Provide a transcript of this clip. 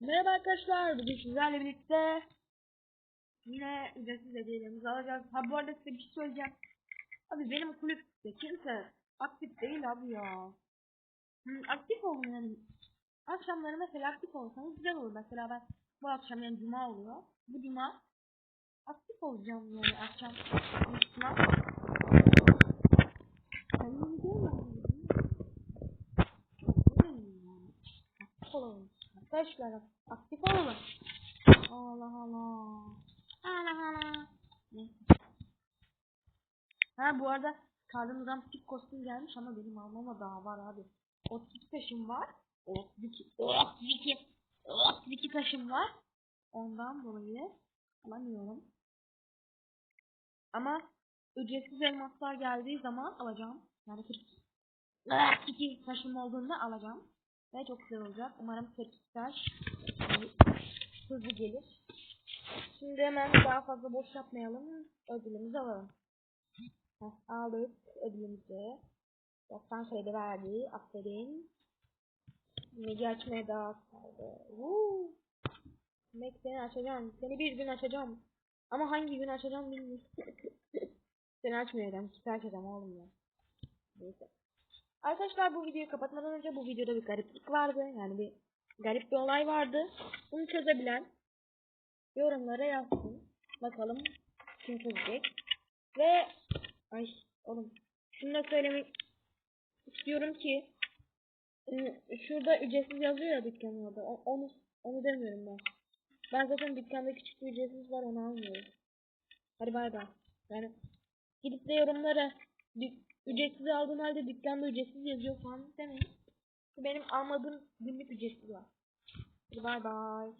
Merhaba arkadaşlar. Bugün sizlerle birlikte yine ücretsiz hediyelerimizi alacağız. Ha bu arada size bir şey söyleyeceğim. Abi benim kulüpte kimse aktif değil abi ya. Hı, aktif olun yani. Akşamları mesela aktif olsanız güzel olur. Mesela ben bu akşam yani cuma oluyor. Bu cuma aktif olacağım yani akşam sınav. Kendimi görmedim. Aktif olalım. Arkadaşlar aktif olalım. Allah Allah. Allah Allah. Ha bu arada karnımdan tip kostüm gelmiş ama benim almama daha var abi. O tip taşım var. O iki, o iki, o iki taşım var. Ondan dolayı alamıyorum. Ama ücretsiz elmaslar geldiği zaman alacağım. Yani 42 taşım olduğunda alacağım. Ve çok güzel olacak. Umarım 42 taş hızlı gelir. Şimdi hemen daha fazla boş yapmayalım. Ödülümüzü alalım. Heh, aldık ödülümüzü. 90 kredi verdi. Aferin. Megi açmaya daha kaldı. Meg seni açacağım. Seni bir gün açacağım. Ama hangi gün açacağım bilmiyorum. seni açmayacağım. Süper açacağım oğlum ya. Neyse. Arkadaşlar bu videoyu kapatmadan önce bu videoda bir gariplik vardı. Yani bir garip bir olay vardı. Bunu çözebilen yorumlara yazsın. Bakalım kim çözecek. Ve ay oğlum şunu da söylemek istiyorum ki ıı, şurada ücretsiz yazıyor ya dükkanın. O- Onu onu demiyorum ben. Ben zaten dükkanda küçük bir ücretsiz var onu almıyorum. Hadi bay bay. Yani gidip de yorumlara ücretsiz aldığım halde dükkanda ücretsiz yazıyor falan demeyin. Benim almadığım günlük ücretsiz var. Bay bay.